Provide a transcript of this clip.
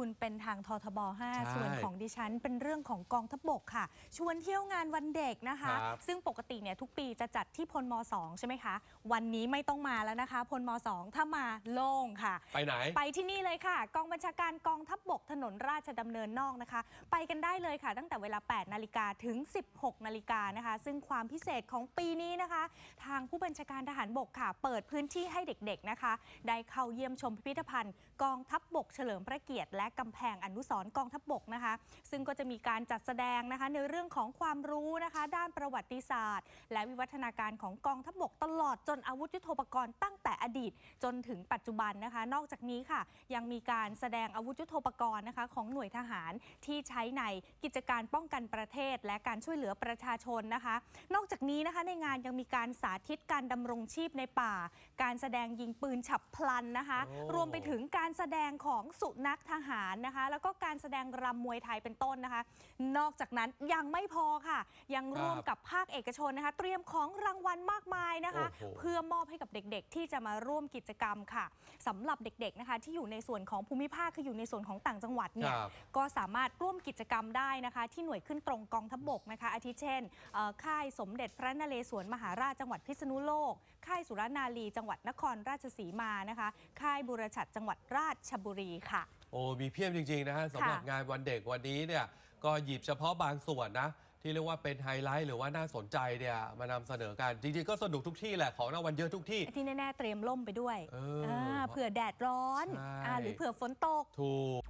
คุณเป็นทางททบใช่5ส่วนของดิฉันเป็นเรื่องของกองทัพบกค่ะ ชวนเที่ยวงานวันเด็กนะคะ ครับซึ่งปกติเนี่ยทุกปีจะจัดที่พลม 2 ใช่ไหมคะ วันนี้ไม่ต้องมาแล้วนะคะ พลม 2 ถ้ามาโล่งค่ะ ไปไหน ไปที่นี่เลยค่ะ กองบัญชาการกองทัพบบกถนนราชดำเนินนอกนะคะ ไปกันได้เลยค่ะ ตั้งแต่เวลา 8 นาฬิกาถึง 16 นาฬิกานะคะ ซึ่งความพิเศษของปีนี้นะคะ ทางผู้บัญชาการทหารบกค่ะ เปิดพื้นที่ให้เด็กๆนะคะ ได้เข้าเยี่ยมชมพิพิธภัณฑ์ กองทัพบบกเฉลิมพระเกียรติและกำแพงอนุสรณ์กองทัพบบกนะคะ ซึ่งก็จะมีการจัดแสดงนะคะในเรื่องของความรู้นะคะ ด้านประวัติศาสตร์ และวิวัฒนาการของกองทัพบบกตลอดจนอาวุธยุทโธปกรณ์ตั้งแต่อดีตจนถึงปัจจุบันนะคะ นอกจากนี้ค่ะ ยังมีการแสดงอาวุธยุทโธปกรณ์นะคะ ของหน่วยทหารที่ใช้ในกิจการป้องกันประเทศ และการช่วยเหลือประชาชนนะคะ นอกจากนี้นะคะในงานยังมีการสาธิตการดำรงชีพในป่า การแสดงยิงปืนฉับพลันนะคะโอ้รวมไปถึงการแสดงของสุนัขทหารนะคะ แล้วก็การแสดงรำมวยไทยเป็นต้นนะคะ นอกจากนั้นยังไม่พอค่ะ ยังร่วมกับภาคเอกชนนะคะ เตรียมของรางวัลมากมายนะคะ โอ้โห เพื่อมอบให้กับเด็กๆ ที่จะมาร่วมกิจกรรมค่ะสำหรับเด็กๆนะคะ ที่อยู่ในส่วนของภูมิภาคคืออยู่ในส่วนของต่างจังหวัดเนี่ยครับ ก็สามารถร่วมกิจกรรมได้นะคะ ที่หน่วยขึ้นตรงกองทัพบกนะคะ อาทิเช่นเอ่อค่ายสมเด็จพระนเรศวรมหาราชจังหวัดพิษณุโลก ค่ายสุรนารีจังหวัดนครราชสีมานะคะ ค่ายบุรชัดจังหวัดราชบุรีค่ะ โอ้มีเพียบจริง ๆ นะฮะสำหรับงานวันเด็กวันนี้เนี่ยก็หยิบเฉพาะบางส่วนนะ ที่เรียกว่าเป็นไฮไลท์หรือว่าน่าสนใจเนี่ยมานำเสนอกันจริง ๆ ก็สนุกทุกที่แหละของรางวัลเยอะทุกที่ ที่แน่ ๆ เตรียมล่มไปด้วยเอออ่าเผื่อแดดร้อนใช่ อ่าหรือเผื่อฝนตก ถูก